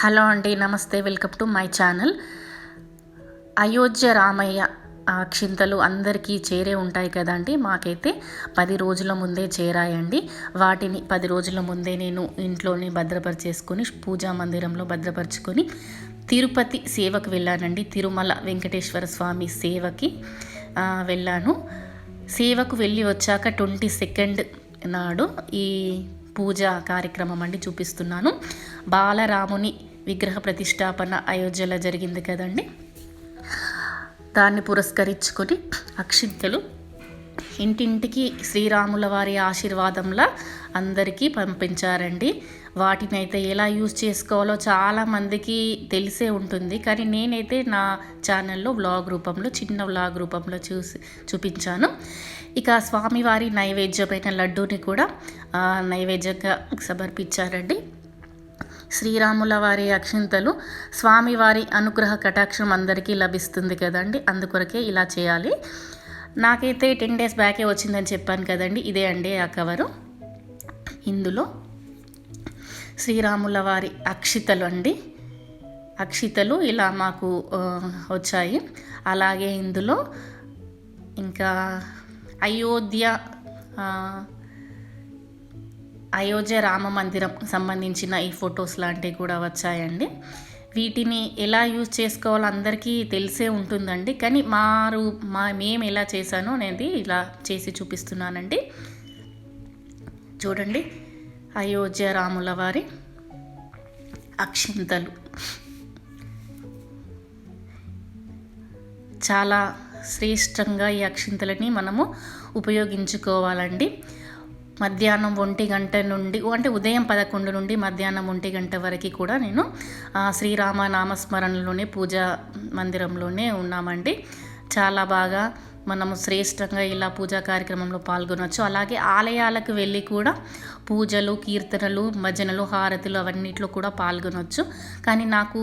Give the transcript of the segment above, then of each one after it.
Hello అండి నమస్తే welcome to my channel. Ayodhya Ramayya క్షింతలు అందరికీ చేరే ఉంటాయి కదండి. మాకైతే పది రోజుల ముందే చేరాయండి. వాటిని పది రోజుల ముందే నేను ఇంట్లోనే భద్రపరిచేసుకొని పూజా మందిరంలో భద్రపరుచుకొని తిరుపతి సేవకు వెళ్ళానండి. తిరుమల వెంకటేశ్వర స్వామి సేవకి వెళ్ళాను. సేవకు వెళ్ళి వచ్చాక ట్వంటీ సెకండ్ నాడు ఈ పూజ కార్యక్రమం అండి చూపిస్తున్నాను. బాలరాముని విగ్రహ ప్రతిష్టాపన అయోధ్యలో జరిగింది కదండి. దాన్ని పురస్కరించుకొని అక్షింతలు ఇంటింటికి శ్రీరాముల వారి ఆశీర్వాదంలా అందరికీ పంపించారండి. వాటిని అయితే ఎలా యూజ్ చేసుకోవాలో చాలామందికి తెలిసే ఉంటుంది. కానీ నేనైతే నా ఛానల్లో వ్లాగ్ రూపంలో చిన్న వ్లాగ్ రూపంలో చూసి చూపించాను. ఇక స్వామివారి నైవేద్యమైన లడ్డూని కూడా నైవేద్యంగా సమర్పించారండి. శ్రీరాముల వారి అక్షింతలు స్వామివారి అనుగ్రహ కటాక్షం అందరికీ లభిస్తుంది కదండి. అందుకొరకే ఇలా చేయాలి. నాకైతే టెన్ డేస్ బ్యాకే వచ్చిందని చెప్పాను కదండి. ఇదే అండి ఆ కవరు. ఇందులో శ్రీరాముల వారి అక్షితలు అండి. అక్షితలు ఇలా మాకు వచ్చాయి. అలాగే ఇందులో ఇంకా అయోధ్య అయోధ్య రామ మందిరం సంబంధించిన ఈ ఫొటోస్ లాంటివి కూడా వచ్చాయండి. వీటిని ఎలా యూజ్ చేసుకోవాలో అందరికీ తెలిసే ఉంటుందండి. కానీ మారు మా మేము ఎలా చేశానో అనేది ఇలా చేసి చూపిస్తున్నానండి. చూడండి. అయోధ్య రాముల వారి అక్షింతలు. చాలా శ్రేష్టంగా ఈ అక్షింతలని మనము ఉపయోగించుకోవాలండి. మధ్యాహ్నం ఒంటి గంట నుండి అంటే ఉదయం పదకొండు నుండి మధ్యాహ్నం ఒంటి గంట వరకు కూడా నేను శ్రీరామ నామస్మరణలోనే పూజా మందిరంలోనే ఉన్నామండి. చాలా బాగా మనము శ్రేష్టంగా ఇలా పూజా కార్యక్రమంలో పాల్గొనవచ్చు అలాగే ఆలయాలకు వెళ్ళి కూడా పూజలు కీర్తనలు భజనలు హారతులు అవన్నిట్లో కూడా పాల్గొనవచ్చు కానీ నాకు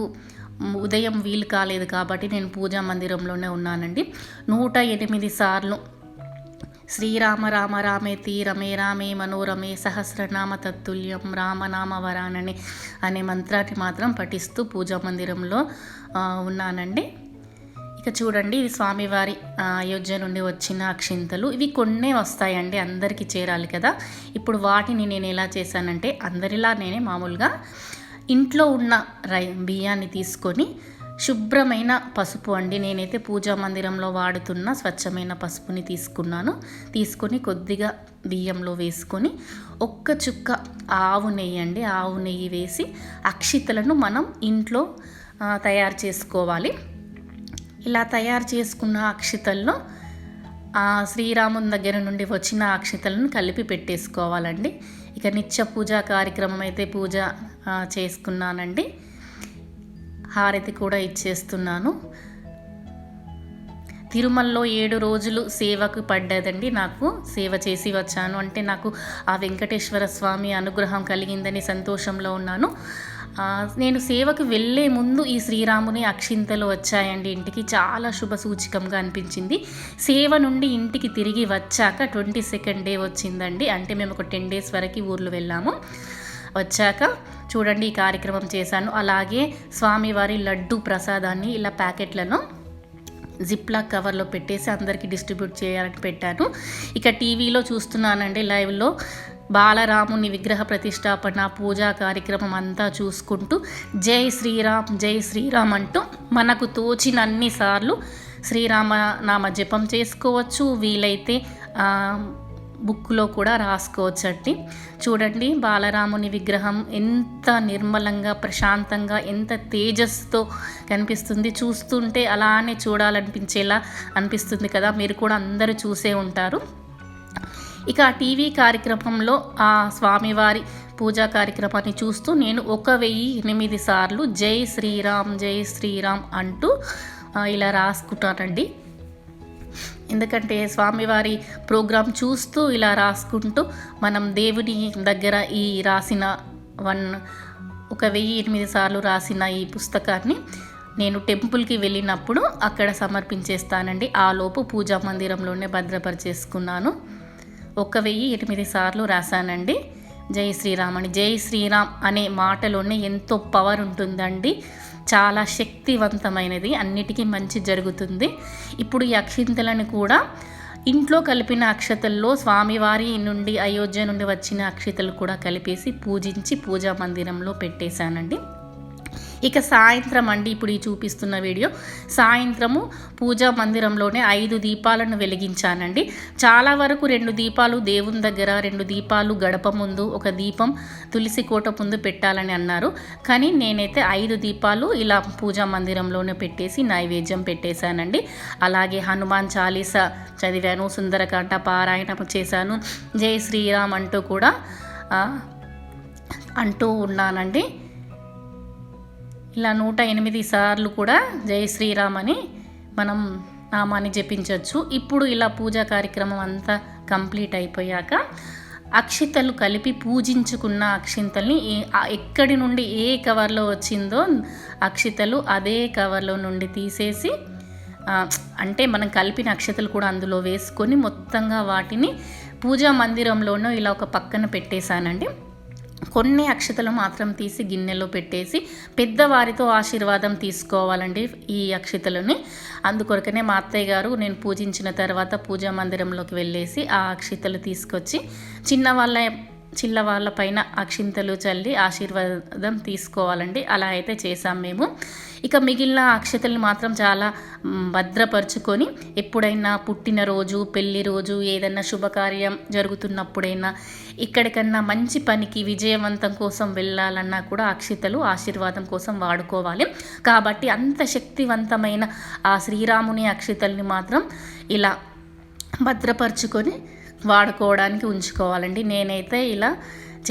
ఉదయం వీలు కాలేదు కాబట్టి నేను పూజా మందిరంలోనే ఉన్నానండి. నూట ఎనిమిది సార్లు శ్రీరామ రామ రామేతి రమే రామే మనోరమే సహస్రనామ తత్తుల్యం రామనామ వరానని అనే మంత్రాన్ని మాత్రం పఠిస్తూ పూజా మందిరంలో ఉన్నానండి. ఇక చూడండి ఇది స్వామివారి అయోధ్య నుండి వచ్చిన అక్షింతలు. ఇవి కొన్నే వస్తాయండి అందరికీ చేరాలి కదా. ఇప్పుడు వాటిని నేను ఎలా చేశానంటే అందరిలా నేనే మామూలుగా ఇంట్లో ఉన్న రై బియ్యాన్ని తీసుకొని శుభ్రమైన పసుపు అండి. నేనైతే పూజా మందిరంలో వాడుతున్న స్వచ్ఛమైన పసుపుని తీసుకున్నాను. తీసుకొని కొద్దిగా బియ్యంలో వేసుకొని ఒక్క చుక్క ఆవు నెయ్యి అండి. ఆవు నెయ్యి వేసి అక్షితలను మనం ఇంట్లో తయారు చేసుకోవాలి. ఇలా తయారు చేసుకున్న అక్షితల్లో శ్రీరాముని దగ్గర నుండి వచ్చిన అక్షితలను కలిపి పెట్టేసుకోవాలండి. ఇక నిత్య పూజా కార్యక్రమం అయితే పూజ చేసుకున్నానండి. హారతి కూడా ఇచ్చేస్తున్నాను. తిరుమలలో ఏడు రోజులు సేవకు పడ్డదండి నాకు. సేవ చేసి వచ్చాను. అంటే నాకు ఆ వెంకటేశ్వర స్వామి అనుగ్రహం కలిగిందని సంతోషంలో ఉన్నాను. నేను సేవకు వెళ్ళే ముందు ఈ శ్రీరాముని అక్షింతలు వచ్చాయండి ఇంటికి. చాలా శుభ సూచికంగా అనిపించింది. సేవ నుండి ఇంటికి తిరిగి వచ్చాక ట్వంటీ సెకండ్ డే వచ్చిందండి. అంటే మేము ఒక టెన్ డేస్ వరకు ఊర్లో వెళ్ళాము. వచ్చాక చూడండి ఈ కార్యక్రమం చేశాను. అలాగే స్వామివారి లడ్డు ప్రసాదాన్ని ఇలా ప్యాకెట్లను జిప్లా కవర్లో పెట్టేసి అందరికీ డిస్ట్రిబ్యూట్ చేయాలని పెట్టాను. ఇక టీవీలో చూస్తున్నానండి లైవ్లో బాలరాముని విగ్రహ ప్రతిష్టాపన పూజా కార్యక్రమం అంతా చూసుకుంటూ జై శ్రీరామ్ జై శ్రీరామ్ అంటూ మనకు తోచినన్ని సార్లు శ్రీరామ నామ జపం చేసుకోవచ్చు. వీలైతే బుక్లో కూడా రాసుకోవచ్చండి చూడండి బాలరాముని విగ్రహం ఎంత నిర్మలంగా ప్రశాంతంగా ఎంత తేజస్తో కనిపిస్తుంది. చూస్తుంటే అలానే చూడాలనిపించేలా అనిపిస్తుంది కదా. మీరు కూడా అందరూ చూసే ఉంటారు. ఇక ఆ టీవీ కార్యక్రమంలో ఆ స్వామివారి పూజా కార్యక్రమాన్ని చూస్తూ నేను ఒక వెయ్యి ఎనిమిది సార్లు జై శ్రీరామ్ జై శ్రీరామ్ అంటూ ఇలా రాసుకుంటానండి. ఎందుకంటే స్వామివారి ప్రోగ్రాం చూస్తూ ఇలా రాసుకుంటూ మనం దేవుని దగ్గర ఈ రాసిన వన్ ఒక వెయ్యి ఎనిమిది సార్లు రాసిన ఈ పుస్తకాన్ని నేను టెంపుల్కి వెళ్ళినప్పుడు అక్కడ సమర్పించేస్తానండి. ఆలోపు పూజా మందిరంలోనే భద్రపరిచేసుకున్నాను. ఒక వెయ్యి ఎనిమిది సార్లు రాశానండి. జై శ్రీరామ్ అని జై శ్రీరామ్ అనే మాటలోనే ఎంతో పవర్ ఉంటుందండి. చాలా శక్తివంతమైనది అన్నిటికీ మంచి జరుగుతుంది. ఇప్పుడు ఈ అక్షింతలను కూడా ఇంట్లో కలిపిన అక్షతల్లో స్వామివారి నుండి అయోధ్య నుండి వచ్చిన అక్షతలు కూడా కలిపేసి పూజించి పూజా మందిరంలో పెట్టేశానండి. ఇక సాయంత్రం అండి ఇప్పుడు ఈ చూపిస్తున్న వీడియో. సాయంత్రము పూజా మందిరంలోనే ఐదు దీపాలను వెలిగించానండి. చాలా వరకు రెండు దీపాలు దేవుని దగ్గర రెండు దీపాలు గడప ముందు ఒక దీపం తులసి కోట ముందు పెట్టాలని అన్నారు. కానీ నేనైతే ఐదు దీపాలు ఇలా పూజా మందిరంలోనే పెట్టేసి నైవేద్యం పెట్టేశానండి. అలాగే హనుమాన్ చాలీస చదివాను సుందరకాండ పారాయణం చేశాను జై శ్రీరామ్ అంటూ కూడా అంటూ ఉన్నానండి. ఇలా నూట ఎనిమిది సార్లు కూడా జై శ్రీరామ్ అని మనం నామాన్ని జపించవచ్చు ఇప్పుడు ఇలా పూజా కార్యక్రమం అంతా కంప్లీట్ అయిపోయాక అక్షితలు కలిపి పూజించుకున్న అక్షింతల్ని ఎక్కడి నుండి ఏ కవర్లో వచ్చిందో అక్షితలు అదే కవర్లో నుండి తీసేసి అంటే మనం కలిపిన అక్షతలు కూడా అందులో వేసుకొని మొత్తంగా వాటిని పూజా మందిరంలోనో ఇలా ఒక పక్కన పెట్టేశానండి. కొన్ని అక్షతలు మాత్రం తీసి గిన్నెలో పెట్టేసి పెద్దవారితో ఆశీర్వాదం తీసుకోవాలండి ఈ అక్షతలని. అందుకొరకనే మా అత్తయ్య గారు నేను పూజించిన తర్వాత పూజా మందిరంలోకి వెళ్ళేసి ఆ అక్షితలు తీసుకొచ్చి చిన్నవాళ్ళ చిల్లవాళ్ళ పైన అక్షింతలు చల్లి ఆశీర్వాదం తీసుకోవాలండి. అలా అయితే చేసాం మేము. ఇక మిగిలిన అక్షతల్ని మాత్రం చాలా భద్రపరుచుకొని ఎప్పుడైనా పుట్టినరోజు పెళ్ళి రోజు ఏదైనా శుభకార్యం జరుగుతున్నప్పుడైనా ఇక్కడికన్నా మంచి పనికి విజయవంతం కోసం వెళ్ళాలన్నా కూడా అక్షితలు ఆశీర్వాదం కోసం వాడుకోవాలి. కాబట్టి అంత శక్తివంతమైన ఆ శ్రీరాముని అక్షితల్ని మాత్రం ఇలా భద్రపరుచుకొని వాడుకోవడానికి ఉంచుకోవాలండి. నేనైతే ఇలా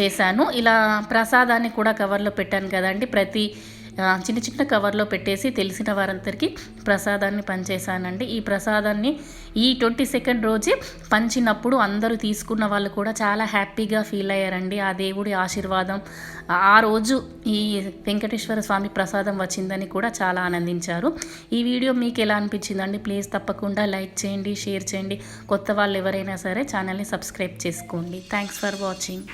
చేశాను. ఇలా ప్రసాదాన్ని కూడా కవర్లో పెట్టాను కదండి. ప్రతి చిన్న చిన్న కవర్లో పెట్టేసి తెలిసిన వారందరికీ ప్రసాదాన్ని పంచేశానండి. ఈ ప్రసాదాన్ని ఈ ట్వంటీ సెకండ్ రోజే పంచినప్పుడు అందరూ తీసుకున్న వాళ్ళు కూడా చాలా హ్యాపీగా ఫీల్ అయ్యారండి. ఆ దేవుడి ఆశీర్వాదం ఆ రోజు ఈ వెంకటేశ్వర స్వామి ప్రసాదం వచ్చిందని కూడా చాలా ఆనందించారు. ఈ వీడియో మీకు ఎలా అనిపించిందండి? ప్లీజ్ తప్పకుండా లైక్ చేయండి షేర్ చేయండి. కొత్త వాళ్ళు ఎవరైనా సరే ఛానల్ని సబ్స్క్రైబ్ చేసుకోండి. Thanks for watching.